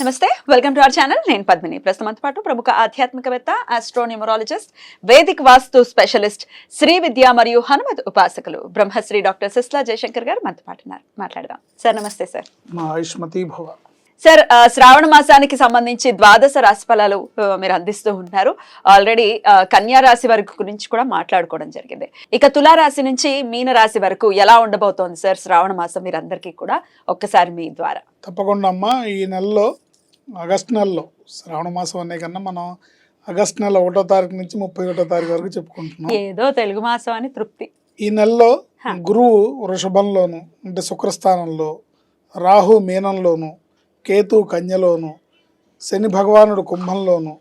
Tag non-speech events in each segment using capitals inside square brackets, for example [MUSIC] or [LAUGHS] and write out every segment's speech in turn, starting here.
నమస్తే welcome to our channel. నేను పద్మిని. ప్రస్తుతం పాటు ప్రముఖ ఆధ్యాత్మికవేత్త astronumerologist Vedic vastu specialist Shri Vidya మరియు హనుమత్ ఉపాసకులు బ్రహ్మశ్రీ డాక్టర్ సిస్లా జయశంకర్ గారు మనతో పాటు మాట్లాడదాం. సార్ నమస్తే సార్. మా ఆయుష్మతి భవ. సార్ శ్రావణ మాసానికి సంబంధించి ద్వాదశ రాశి ఫలాలు మీరు అందిస్తూ ఉన్నారు. ఆల్రెడీ కన్యా రాశి వరకు గురించి కూడా మాట్లాడుకోవడం జరిగింది. ఇక తులా రాశి నుంచి మీన రాశి వరకు ఎలా ఉండబోతోంది సార్ శ్రావణ మాసం మీరు అందరికీ కూడా ఒక్కసారి మీ ద్వారా? తప్పకుండా అమ్మ ఈ నెలలో ఆగస్ట్ నెలలో శ్రావణ మాసం అనే కన్నా మనం ఆగస్ట్ నెల ఒకటో తారీఖు నుంచి ముప్పై ఒకటో తారీఖు వరకు చెప్పుకుంటున్నాం. ఏదో తెలుగు మాసం అని తృప్తి. ఈ నెలలో. గురువు వృషభంలోను అంటే శుక్రస్థానంలో రాహు మీనంలోను కేతు కన్యలోను శని భగవానుడు కుంభంలోను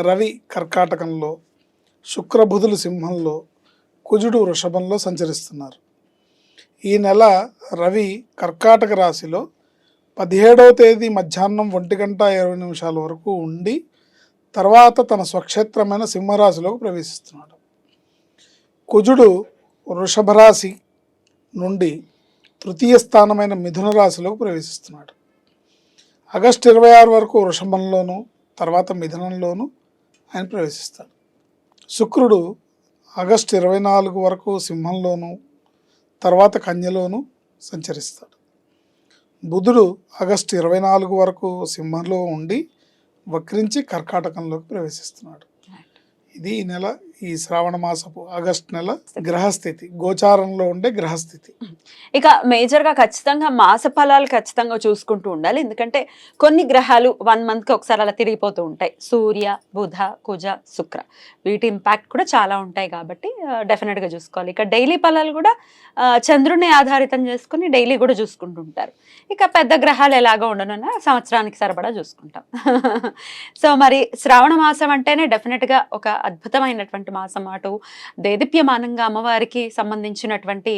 రవి కర్కాటకంలో శుక్రబుధులు సింహంలో కుజుడు వృషభంలో సంచరిస్తున్నారు. ఈ నెల రవి కర్కాటక రాశిలో పదిహేడవ తేదీ మధ్యాహ్నం ఒంటి గంట ఇరవై నిమిషాల వరకు ఉండి తర్వాత తన స్వక్షేత్రమైన సింహరాశిలోకి ప్రవేశిస్తున్నాడు. కుజుడు వృషభరాశి నుండి తృతీయ స్థానమైన మిథున రాశిలోకి ప్రవేశిస్తున్నాడు. ఆగస్టు ఇరవై ఆరు వరకు వృషభంలోను తర్వాత మిథునంలోను ఆయన ప్రవేశిస్తాడు. శుక్రుడు ఆగస్టు ఇరవై నాలుగు వరకు సింహంలోను తర్వాత కన్యలోను సంచరిస్తాడు. బుధుడు ఆగస్టు ఇరవై నాలుగు వరకు సింహంలో ఉండి వక్రించి కర్కాటకంలోకి ప్రవేశిస్తున్నాడు. ఇది ఈ నెల ఈ శ్రావణ మాసపు ఆగస్ట్ నెల గ్రహస్థితి గోచారంలో ఉండే గ్రహస్థితి. ఇక మేజర్గా ఖచ్చితంగా మాస ఫలాలు ఖచ్చితంగా చూసుకుంటూ ఉండాలి. ఎందుకంటే కొన్ని గ్రహాలు వన్ మంత్కి ఒకసారి అలా తిరిగిపోతూ ఉంటాయి. సూర్య బుధ కుజ శుక్ర. వీటి ఇంపాక్ట్ కూడా చాలా ఉంటాయి కాబట్టి డెఫినెట్గా చూసుకోవాలి. ఇక డైలీ ఫలాలు కూడా చంద్రుడిని చంద్రుని ఆధారితం చేసుకుని డైలీ కూడా చూసుకుంటూ ఉంటారు. ఇక పెద్ద గ్రహాలు ఎలాగో ఉండనన్నా సంవత్సరానికి సరిపడా చూసుకుంటాం. [LAUGHS] సో మరి శ్రావణ మాసం అంటేనే డెఫినెట్గా ఒక అద్భుతమైనటువంటి మాసం అటు దేదీప్యమానంగా అమ్మవారికి సంబంధించినటువంటి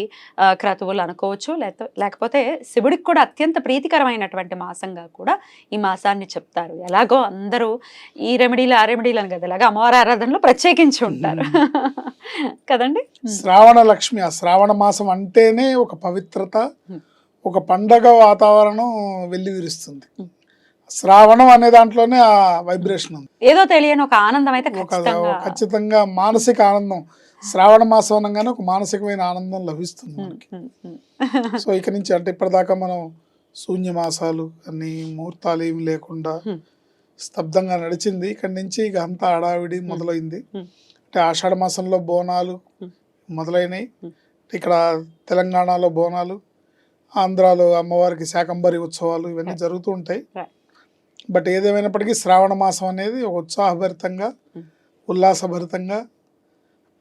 క్రతువులు అనుకోవచ్చు. లేక లేకపోతే శివుడికి కూడా అత్యంత ప్రీతికరమైనటువంటి మాసంగా కూడా ఈ మాసాన్ని చెప్తారు. ఎలాగో అందరూ ఈ రెమెడీలు ఆ రెమెడీలు అని కదా ఇలాగా అమ్మవారి ఆరాధనలో ప్రత్యేకించి ఉంటారు. కదండి? శ్రావణ లక్ష్మి ఆ శ్రావణ మాసం అంటేనే ఒక పవిత్రత. ఒక పండగ వాతావరణం వెళ్ళి విరుస్తుంది Hmm. శ్రావణం అనే దాంట్లోనే ఆ వైబ్రేషన్ ఉంది ఏదో తెలియని ఒక ఆనందం అయితే ఒక ఖచ్చితంగా మానసిక ఆనందం శ్రావణ మాసం అనగానే ఒక మానసికమైన ఆనందం లభిస్తుంది మనకి. సో ఇక నుంచి అంటే ఇప్పటిదాకా మనం శూన్య మాసాలు అన్ని ముహూర్తాలు ఏమి లేకుండా. స్తబ్దంగా నడిచింది ఇక్కడి నుంచి ఇక అంతా హడావిడి మొదలైంది. అంటే ఆషాఢ మాసంలో బోనాలు. మొదలైనవి. ఇక్కడ తెలంగాణలో బోనాలు ఆంధ్రాలో అమ్మవారికి శాకంబరి ఉత్సవాలు ఇవన్నీ. జరుగుతూ ఉంటాయి. బట్ ఏదేమైనప్పటికీ శ్రావణ మాసం అనేది ఒక ఉత్సాహభరితంగా. ఉల్లాసభరితంగా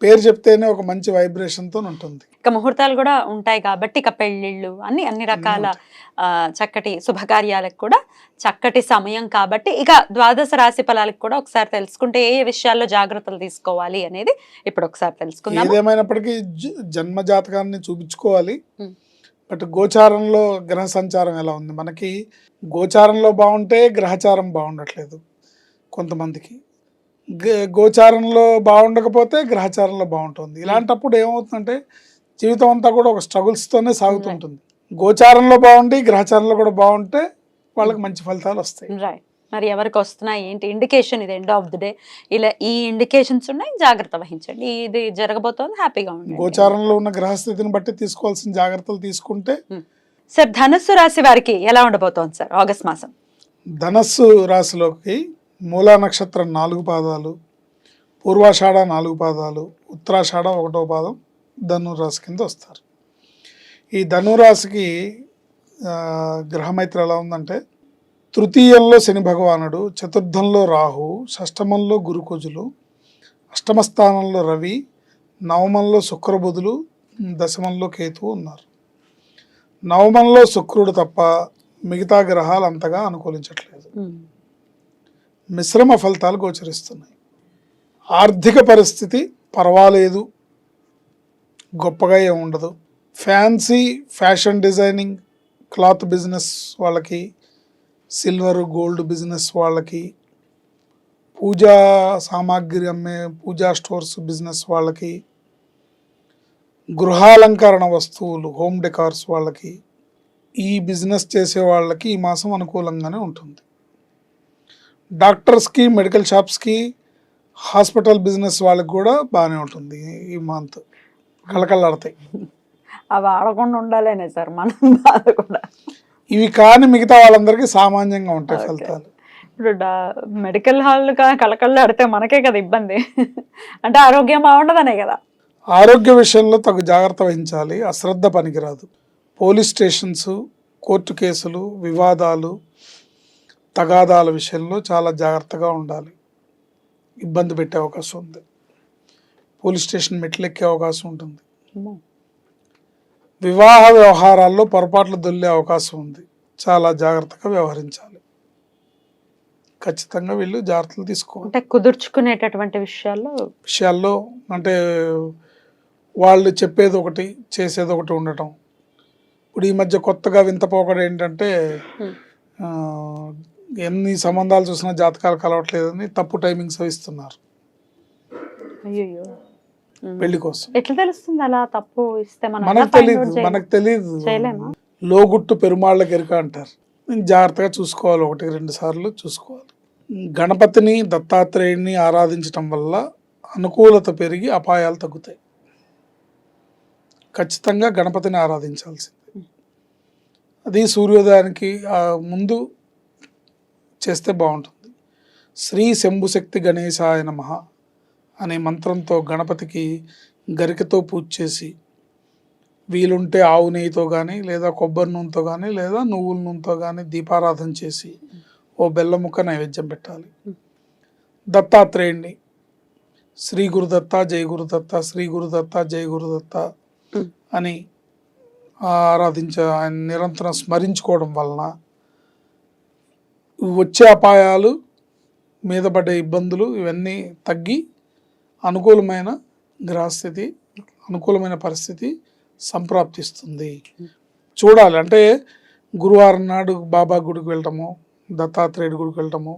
పేరు చెప్తేనే ఒక మంచి వైబ్రేషన్తో ఉంటుంది ఇక ముహూర్తాలు కూడా ఉంటాయి కాబట్టి ఇక పెళ్ళిళ్ళు అన్ని అన్ని రకాల చక్కటి శుభకార్యాలకు కూడా చక్కటి సమయం కాబట్టి ఇక ద్వాదశ రాశి ఫలాలకు కూడా ఒకసారి తెలుసుకుంటే ఏ విషయాల్లో జాగ్రత్తలు తీసుకోవాలి అనేది ఇప్పుడు ఒకసారి తెలుసుకుందాం ఏదేమైనప్పటికీ జన్మ జాతకాన్ని చూపించుకోవాలి. బట్ గోచారంలో గ్రహ సంచారం ఎలా ఉంది? మనకి గోచారంలో బాగుంటే గ్రహచారం బాగుండట్లేదు కొంతమందికి. గోచారంలో బాగుండకపోతే గ్రహచారంలో బాగుంటుంది. ఇలాంటప్పుడు ఏమవుతుందంటే జీవితం అంతా కూడా ఒక స్ట్రగుల్స్తోనే సాగుతుంటుంది. గోచారంలో బాగుండి గ్రహచారంలో కూడా బాగుంటే వాళ్ళకి మంచి ఫలితాలు వస్తాయి. మరి ఎవరికి వస్తున్నాయి ఏంటి ఇండికేషన్ ఇది ఎండ్ ఆఫ్ ది డే ఇలా ఈ ఇండికేషన్స్ ఉన్నాయి జాగ్రత్త వహించండి. ఇది జరగబోతోంది హ్యాపీగా ఉండండి. గోచారంలో ఉన్న గ్రహస్థితిని బట్టి తీసుకోవాల్సిన జాగ్రత్తలు తీసుకుంటే సార్ ధనుస్సు రాశి వారికి ఎలా ఉండబోతోంది సార్ ఆగస్ట్ మాసం? ధనస్సు రాశిలోకి మూలా నక్షత్రం నాలుగు పాదాలు పూర్వాషాఢ నాలుగు పాదాలు ఉత్తరాషాఢ ఒకటో పాదం ధనురాశి కింద వస్తారు. ఈ ధనురాశికి గ్రహమైత్రి ఎలా ఉందంటే తృతీయంలో శని భగవానుడు చతుర్థంలో రాహు షష్టమంలో గురుకుజులు అష్టమ స్థానంలో రవి నవమంలో శుక్రబుధులు దశమంలో కేతువు ఉన్నారు. నవమంలో శుక్రుడు తప్ప మిగతా గ్రహాలు అంతగా అనుకూలించట్లేదు. మిశ్రమ ఫలితాలు గోచరిస్తున్నాయి. ఆర్థిక పరిస్థితి పర్వాలేదు. గొప్పగా ఏమి ఉండదు fancy fashion designing cloth business వాళ్ళకి సిల్వర్ గోల్డ్ బిజినెస్ వాళ్ళకి పూజా సామాగ్రి అమ్మే పూజా స్టోర్స్ బిజినెస్ వాళ్ళకి గృహాలంకరణ వస్తువులు హోమ్ డెకార్స్ వాళ్ళకి ఈ బిజినెస్ చేసే వాళ్ళకి ఈ మాసం అనుకూలంగానే ఉంటుంది. డాక్టర్స్కి మెడికల్ షాప్స్కి హాస్పిటల్ బిజినెస్ వాళ్ళకి కూడా బాగానే ఉంటుంది ఈ మంత్. కళకళలాడతాయి. అవి ఆడకుండా ఉండాలనే సార్ మనం బాధ కూడా ఇవి కాని మిగతా వాళ్ళందరికీ సామాన్యంగా ఉంటాయి. ఫలితాలు. ఇప్పుడు మెడికల్ హాల్ కళకళ్ళు ఆడితే మనకే కదా ఇబ్బంది. అంటే ఆరోగ్యం బాగుండదనే కదా. ఆరోగ్య విషయంలో తగు జాగ్రత్త వహించాలి అశ్రద్ధ పనికిరాదు. పోలీస్ స్టేషన్స్ కోర్టు కేసులు వివాదాలు తగాదాల విషయంలో చాలా జాగ్రత్తగా ఉండాలి. ఇబ్బంది పెట్టే అవకాశం ఉంది. పోలీస్ స్టేషన్ మెట్లు ఎక్కే అవకాశం ఉంటుంది. వివాహ వ్యవహారాల్లో పొరపాట్లు దొల్లే అవకాశం ఉంది. చాలా జాగ్రత్తగా వ్యవహరించాలి. ఖచ్చితంగా వీళ్ళు జాగ్రత్తలు తీసుకోవాలి. అంటే కుదుర్చుకునేటటువంటి విషయాల్లో విషయాల్లో అంటే వాళ్ళు చెప్పేది ఒకటి చేసేది ఒకటి ఉండటం. ఇప్పుడు ఈ మధ్య కొత్తగా వింతపోకడ ఏంటంటే ఎన్ని సంబంధాలు చూసినా జాతకాలు కలవట్లేదని తప్పు టైమింగ్స్ ఇస్తున్నారు అయ్యో పెళ్ళి కోసం ఎట్లా తెలుస్తుంది అలా తప్పు ఇస్తే మనం మనకు తెలియదు? మనకు తెలియదు? లోగుట్టు పెరుమాళ్ళకి ఎరుక అంటారు. జాగ్రత్తగా చూసుకోవాలి ఒకటి రెండు సార్లు చూసుకోవాలి. గణపతిని దత్తాత్రేయుడిని ఆరాధించటం వల్ల అనుకూలత పెరిగి అపాయాలు తగ్గుతాయి. ఖచ్చితంగా గణపతిని ఆరాధించాల్సింది. అది సూర్యోదయానికి ముందు చేస్తే బాగుంటుంది. శ్రీ శంభుశక్తి గణేశాయ నమః. అనే మంత్రంతో గణపతికి గరికతో పూజ చేసి వీలుంటే ఆవు నెయ్యితో కానీ లేదా కొబ్బరి నూనెతో కానీ లేదా నువ్వుల నూనెతో కానీ దీపారాధన చేసి ఓ బెల్లముక్క నైవేద్యం పెట్టాలి. దత్తాత్రేయుణ్ణి శ్రీ గురుదత్త జై గురుదత్త శ్రీ గురుదత్త జై గురుదత్త అని ఆరాధించ ఆయన నిరంతరం స్మరించుకోవడం వలన వచ్చే అపాయాలు మీద పడే ఇబ్బందులు ఇవన్నీ తగ్గి అనుకూలమైన గ్రహస్థితి అనుకూలమైన పరిస్థితి సంప్రాప్తిస్తుంది. చూడాలి. అంటే గురువారం నాడు బాబా గుడికి వెళ్ళటము దత్తాత్రేయుడి గుడికి వెళ్ళటము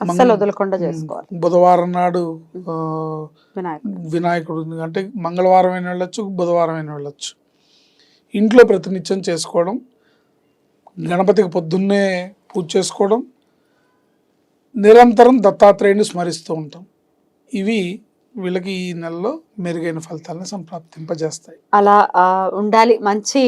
అస్సలు వదలకుండా చేసుకోవాలి. బుధవారం నాడు వినాయకుడు. అంటే మంగళవారం అయినా వెళ్ళొచ్చు బుధవారం అయినా వెళ్ళొచ్చు. ఇంట్లో ప్రతినిత్యం చేసుకోవడం గణపతికి పొద్దున్నే పూజ చేసుకోవడం నిరంతరం దత్తాత్రేయుని స్మరిస్తూ ఉంటాం. ఇవి వీళ్ళకి ఈ నెలలో మెరుగైన ఫలితాలను సంప్రాప్తింపజేస్తాయి. అలా ఉండాలి. మంచి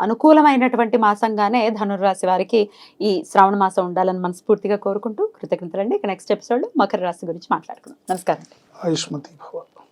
అనుకూలమైనటువంటి మాసంగానే ధనుర్రాశి వారికి ఈ శ్రావణ మాసం ఉండాలని మనస్ఫూర్తిగా కోరుకుంటూ కృతజ్ఞతలండి. ఇక నెక్స్ట్ ఎపిసోడ్ మకర రాశి గురించి మాట్లాడుకుందాం. నమస్కారం ఆయుష్మతి భవ